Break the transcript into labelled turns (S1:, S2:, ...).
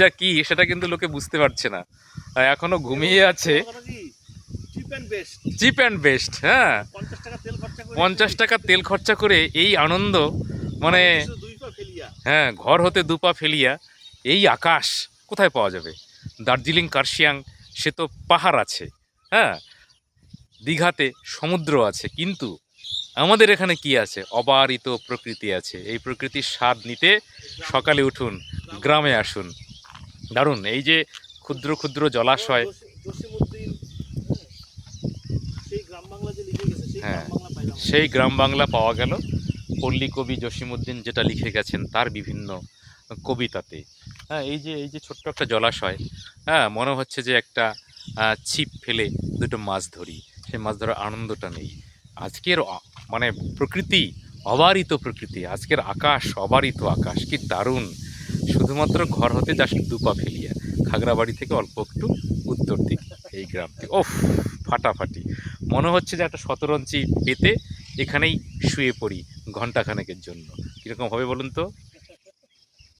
S1: যা কি সেটা কিন্তু লোকে বুঝতে পারছে না। এখনও ঘুমিয়ে আছে।
S2: চিপ অ্যান্ড বেস্ট
S1: হ্যাঁ।
S2: পঞ্চাশ টাকা তেল খরচা করে
S1: এই আনন্দ মানে হ্যাঁ ঘর হতে দুপা ফেলিয়া এই আকাশ কোথায় পাওয়া যাবে? দার্জিলিং কার্শিয়াং সে তো পাহাড় আছে হ্যাঁ। দীঘাতে সমুদ্র আছে কিন্তু আমাদের এখানে কি আছে? অবারিত প্রকৃতি আছে। এই প্রকৃতির স্বাদ নিতে সকালে উঠুন গ্রামে আসুন। দারুণ। এই যে ক্ষুদ্র ক্ষুদ্র জলাশয়। হ্যাঁ,
S2: পাইলাম
S1: সেই গ্রাম বাংলা পাওয়া গেল। পল্লী কবি জসিমুদ্দিন যেটা লিখে গেছেন তার বিভিন্ন কবিতাতে। হ্যাঁ এই যে এই যে ছোট্ট একটা জলাশয় হ্যাঁ মনে হচ্ছে যে একটা ছিপ ফেলে দুটো মাছ ধরি। সেই মাছ ধরার আনন্দটা নেই। আজকের মানে প্রকৃতি অবারিত প্রকৃতি আজকের আকাশ অবারিত আকাশ কি দারুণ। শুধুমাত্র ঘর হতে জাস্ট দুপা ফেলিয়া। খাগড়াবাড়ি থেকে অল্প একটু উত্তর দিকে, এই গ্রামটি। ওফ ফাটাফাটি। মনে হচ্ছে যে একটা শতরঞ্চি পেতে এখানেই শুয়ে পড়ি ঘন্টাখানেকের জন্য। কীরকম হবে বলুন তো?